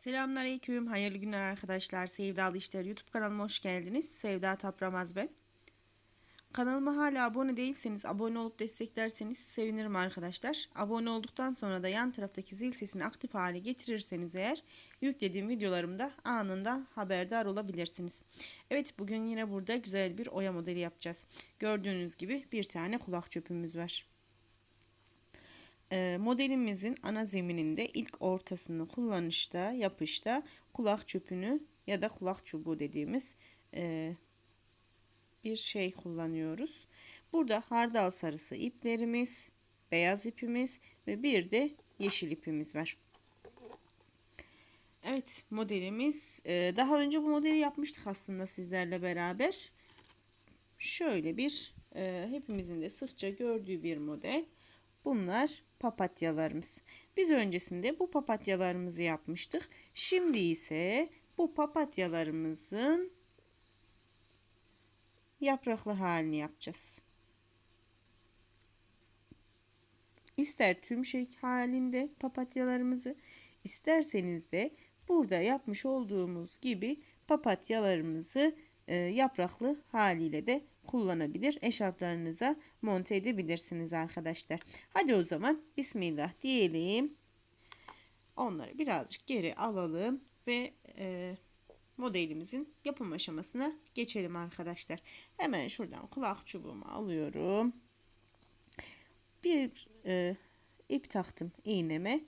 Selamünaleyküm, hayırlı günler arkadaşlar. Sevdalı İşler YouTube kanalıma hoş geldiniz. Sevda Tapramaz ben. Kanalıma hala abone değilseniz, abone olup desteklerseniz sevinirim arkadaşlar. Abone olduktan sonra da yan taraftaki zil sesini aktif hale getirirseniz eğer yüklediğim videolarımda anında haberdar olabilirsiniz. Evet bugün yine burada güzel bir oya modeli yapacağız. Gördüğünüz gibi bir tane kulak çöpümüz var. E, modelimizin ana zemininde ilk ortasını kullanışta, yapışta kulak çöpünü ya da kulak çubuğu dediğimiz e, bir şey kullanıyoruz. Burada hardal sarısı iplerimiz, beyaz ipimiz ve bir de yeşil ipimiz var. Evet modelimiz e, daha önce bu modeli yapmıştık aslında sizlerle beraber. Şöyle bir e, hepimizin de sıkça gördüğü bir model. Bunlar papatyalarımız. Biz öncesinde bu papatyalarımızı yapmıştık. Şimdi ise bu papatyalarımızın yapraklı halini yapacağız. İster tüm şey halinde papatyalarımızı, isterseniz de burada yapmış olduğumuz gibi papatyalarımızı e, yapraklı haliyle de kullanabilir. Eşarplarınıza monte edebilirsiniz arkadaşlar. Hadi o zaman Bismillah diyelim. Onları birazcık geri alalım ve e, modelimizin yapım aşamasına geçelim arkadaşlar. Hemen şuradan kulak çubuğumu alıyorum. Bir e, ip taktım iğneme.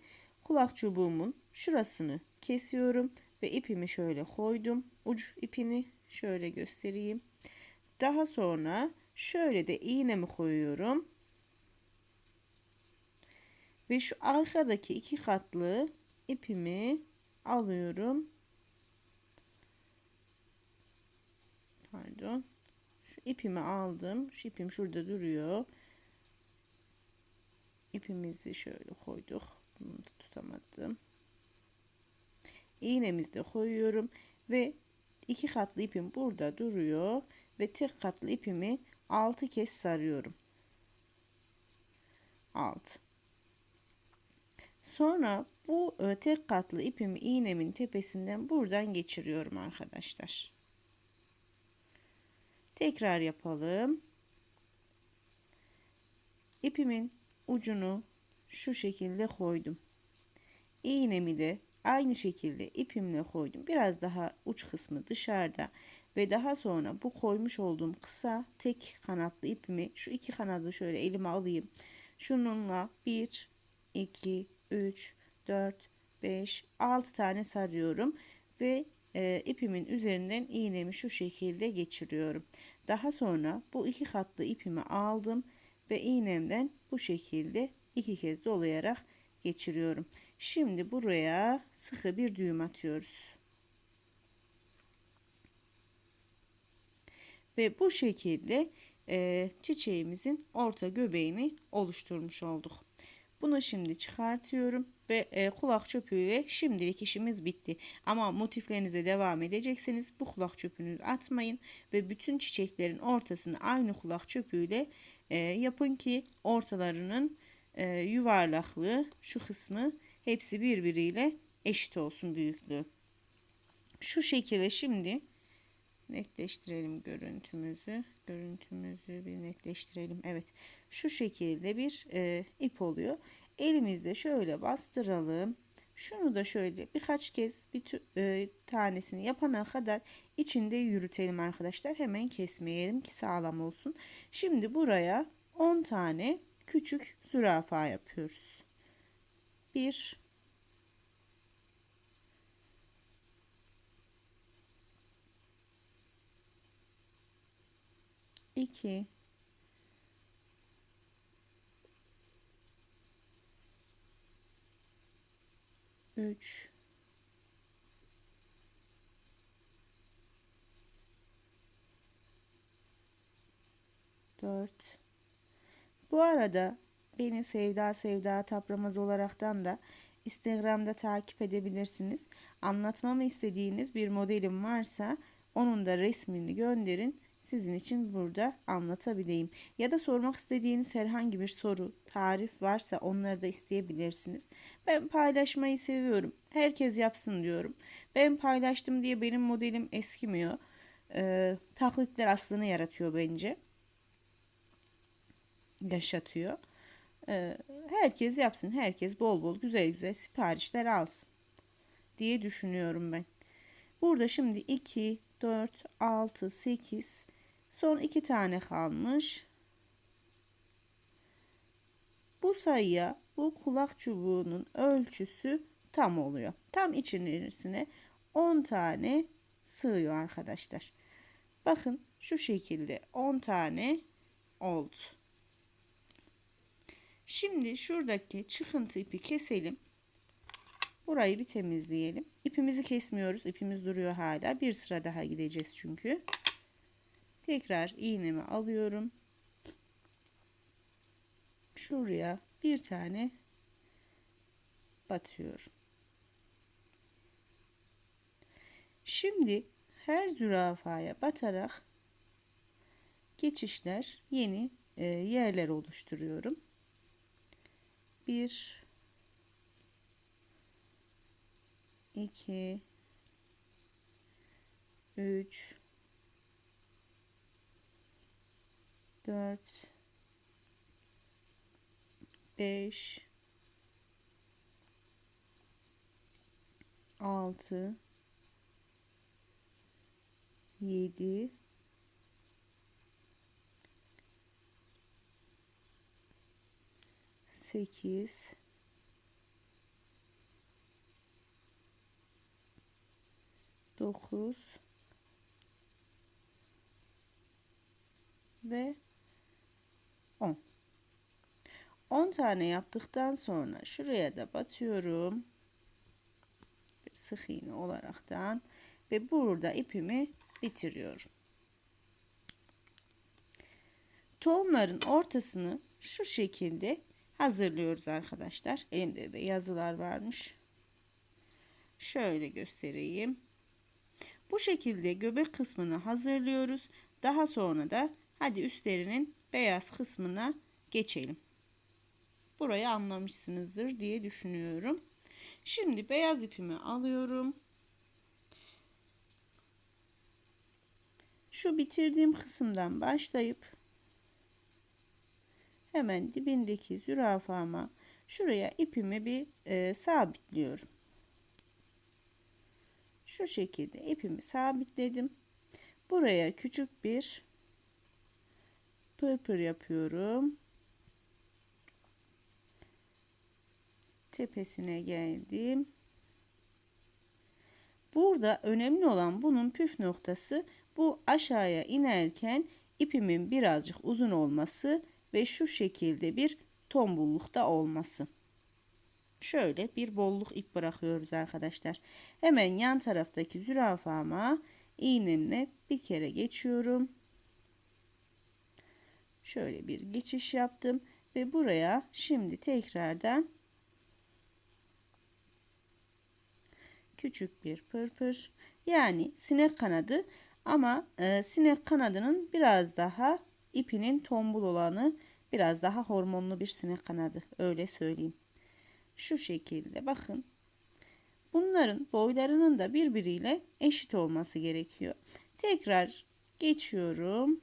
Kulak çubuğumun şurasını kesiyorum ve ipimi şöyle koydum. Uç ipini şöyle göstereyim. Daha sonra şöyle de iğnemi koyuyorum. Ve şu arkadaki iki katlı ipimi alıyorum. Pardon. Şu ipimi aldım. Şu ipim şurada duruyor. İpimizi şöyle koyduk. Bunu da tutamadım. İğnemizi de koyuyorum ve iki katlı ipim burada duruyor ve tek katlı ipimi 6 kez sarıyorum. 6. Sonra bu e, tek katlı ipimi iğnemin tepesinden buradan geçiriyorum arkadaşlar. Tekrar yapalım. İpimin ucunu şu şekilde koydum. İğnemi de aynı şekilde ipimle koydum. Biraz daha uç kısmı dışarıda ve daha sonra bu koymuş olduğum kısa tek kanatlı ipimi şu iki kanadı şöyle elime alayım. Şununla 1 2 3 4 5 6 tane sarıyorum ve e, ipimin üzerinden iğnemi şu şekilde geçiriyorum. Daha sonra bu iki katlı ipimi aldım ve iğnemden bu şekilde iki kez dolayarak geçiriyorum. Şimdi buraya sıkı bir düğüm atıyoruz. Ve bu şekilde e, çiçeğimizin orta göbeğini oluşturmuş olduk. Bunu şimdi çıkartıyorum ve e, kulak çöpüyle şimdilik işimiz bitti. Ama motiflerinize devam edecekseniz bu kulak çöpünü atmayın ve bütün çiçeklerin ortasını aynı kulak çöpüyle e, yapın ki ortalarının e, yuvarlaklığı şu kısmı hepsi birbiriyle eşit olsun büyüklüğü. Şu şekilde şimdi netleştirelim görüntümüzü. Görüntümüzü bir netleştirelim. Evet. Şu şekilde bir e, ip oluyor. Elimizde şöyle bastıralım. Şunu da şöyle birkaç kez bir e, tanesini yapana kadar içinde yürütelim arkadaşlar. Hemen kesmeyelim ki sağlam olsun. Şimdi buraya 10 tane küçük zürafa yapıyoruz. 1 2 3 4 Bu arada beni Sevda Sevda Tapramaz olaraktan da Instagram'da takip edebilirsiniz. Anlatmamı istediğiniz bir modelim varsa onun da resmini gönderin sizin için burada anlatabileyim. Ya da sormak istediğiniz herhangi bir soru, tarif varsa onları da isteyebilirsiniz. Ben paylaşmayı seviyorum. Herkes yapsın diyorum. Ben paylaştım diye benim modelim eskimiyor. Ee, taklitler aslını yaratıyor bence. Yaşatıyor. Ee, herkes yapsın. Herkes bol bol güzel güzel siparişler alsın diye düşünüyorum ben. Burada şimdi 2, 4, 6, 8 son 2 tane kalmış. Bu sayıya bu kulak çubuğunun ölçüsü tam oluyor. Tam içerisine 10 tane sığıyor arkadaşlar. Bakın şu şekilde 10 tane oldu. Şimdi şuradaki çıkıntı ipi keselim. Burayı bir temizleyelim. İpimizi kesmiyoruz. İpimiz duruyor hala. Bir sıra daha gideceğiz çünkü. Tekrar iğnemi alıyorum. Şuraya bir tane batıyorum. Şimdi her zürafaya batarak geçişler yeni e, yerler oluşturuyorum. Bir 2 3 4 5 6 7 8 9 ve 10. 10 tane yaptıktan sonra şuraya da batıyorum. Bir sık iğne olaraktan ve burada ipimi bitiriyorum. Tohumların ortasını şu şekilde hazırlıyoruz arkadaşlar. Elimde de yazılar varmış. Şöyle göstereyim. Bu şekilde göbek kısmını hazırlıyoruz. Daha sonra da hadi üstlerinin beyaz kısmına geçelim. Burayı anlamışsınızdır diye düşünüyorum. Şimdi beyaz ipimi alıyorum. Şu bitirdiğim kısımdan başlayıp hemen dibindeki zürafama şuraya ipimi bir e, sabitliyorum. Şu şekilde ipimi sabitledim. Buraya küçük bir pırpır yapıyorum. Tepesine geldim. Burada önemli olan bunun püf noktası bu aşağıya inerken ipimin birazcık uzun olması ve şu şekilde bir tombullukta olması şöyle bir bolluk ip bırakıyoruz arkadaşlar. Hemen yan taraftaki zürafama iğnemle bir kere geçiyorum. Şöyle bir geçiş yaptım ve buraya şimdi tekrardan küçük bir pırpır yani sinek kanadı ama e, sinek kanadının biraz daha ipinin tombul olanı biraz daha hormonlu bir sinek kanadı öyle söyleyeyim şu şekilde bakın. Bunların boylarının da birbiriyle eşit olması gerekiyor. Tekrar geçiyorum.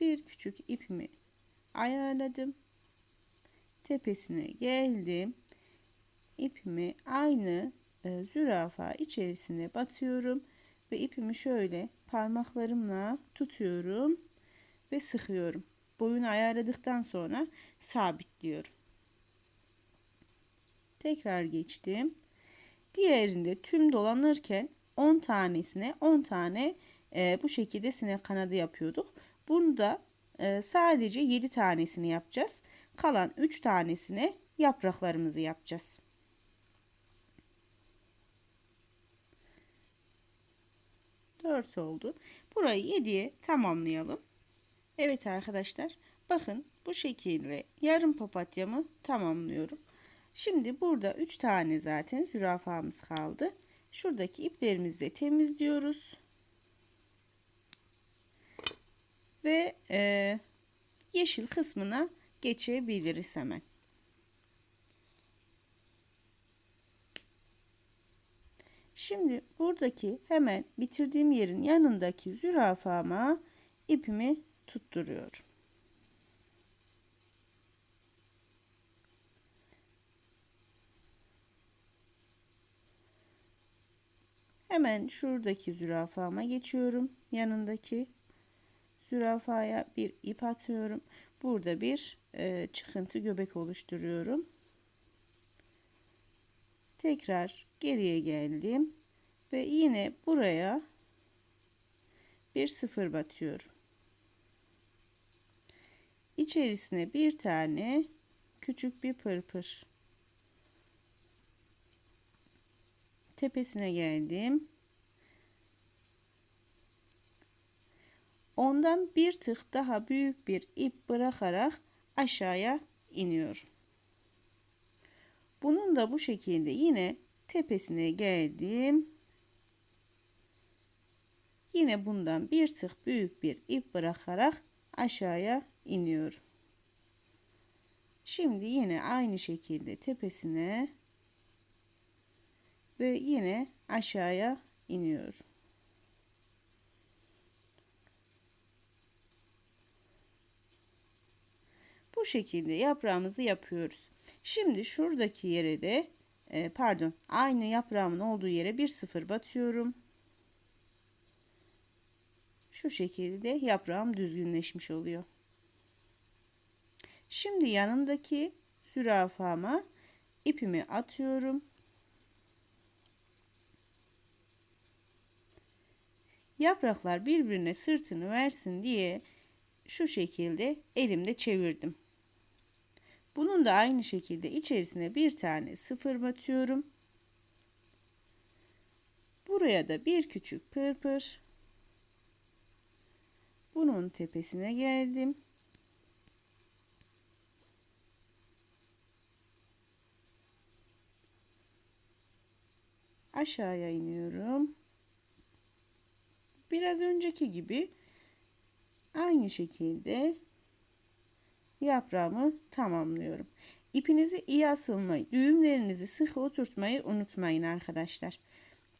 Bir küçük ipimi ayarladım. Tepesine geldim. İpimi aynı e, zürafa içerisine batıyorum ve ipimi şöyle parmaklarımla tutuyorum ve sıkıyorum. Boyunu ayarladıktan sonra sabitliyorum. Tekrar geçtim. Diğerinde tüm dolanırken 10 tanesine 10 tane e, bu şekilde sinek kanadı yapıyorduk. Bunu da e, sadece 7 tanesini yapacağız. Kalan 3 tanesine yapraklarımızı yapacağız. 4 oldu. Burayı 7'ye tamamlayalım. Evet arkadaşlar bakın bu şekilde yarım papatyamı tamamlıyorum. Şimdi burada 3 tane zaten zürafamız kaldı. Şuradaki iplerimizi de temizliyoruz. Ve e, yeşil kısmına geçebiliriz hemen. Şimdi buradaki hemen bitirdiğim yerin yanındaki zürafama ipimi tutturuyorum. Hemen şuradaki zürafama geçiyorum. Yanındaki zürafaya bir ip atıyorum. Burada bir e, çıkıntı göbek oluşturuyorum. Tekrar geriye geldim ve yine buraya bir sıfır batıyorum. İçerisine bir tane küçük bir pırpır. Tepesine geldim. Ondan bir tık daha büyük bir ip bırakarak aşağıya iniyorum. Bunun da bu şekilde yine tepesine geldim. Yine bundan bir tık büyük bir ip bırakarak aşağıya iniyorum. Şimdi yine aynı şekilde tepesine ve yine aşağıya iniyorum. Bu şekilde yaprağımızı yapıyoruz. Şimdi şuradaki yere de e, pardon aynı yaprağımın olduğu yere bir sıfır batıyorum. Şu şekilde yaprağım düzgünleşmiş oluyor. Şimdi yanındaki zürafama ipimi atıyorum. Yapraklar birbirine sırtını versin diye şu şekilde elimde çevirdim. Bunun da aynı şekilde içerisine bir tane sıfır batıyorum. Buraya da bir küçük pırpır. Bunun tepesine geldim. Aşağıya iniyorum. Biraz önceki gibi aynı şekilde yaprağımı tamamlıyorum. İpinizi iyi asılmayı, düğümlerinizi sıkı oturtmayı unutmayın arkadaşlar.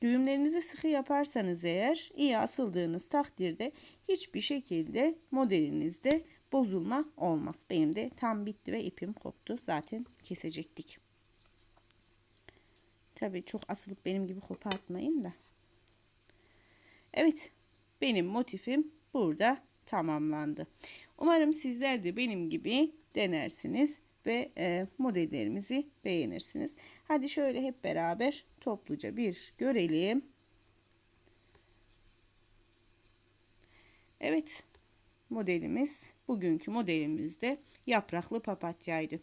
Düğümlerinizi sıkı yaparsanız eğer iyi asıldığınız takdirde hiçbir şekilde modelinizde bozulma olmaz. Benim de tam bitti ve ipim koptu. Zaten kesecektik. Tabii çok asılıp benim gibi kopartmayın da. Evet benim motifim burada tamamlandı. Umarım sizler de benim gibi denersiniz ve e, modellerimizi beğenirsiniz. Hadi şöyle hep beraber topluca bir görelim. Evet modelimiz bugünkü modelimizde yapraklı papatyaydı.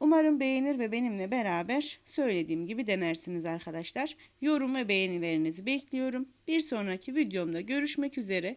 Umarım beğenir ve benimle beraber söylediğim gibi denersiniz arkadaşlar. Yorum ve beğenilerinizi bekliyorum. Bir sonraki videomda görüşmek üzere.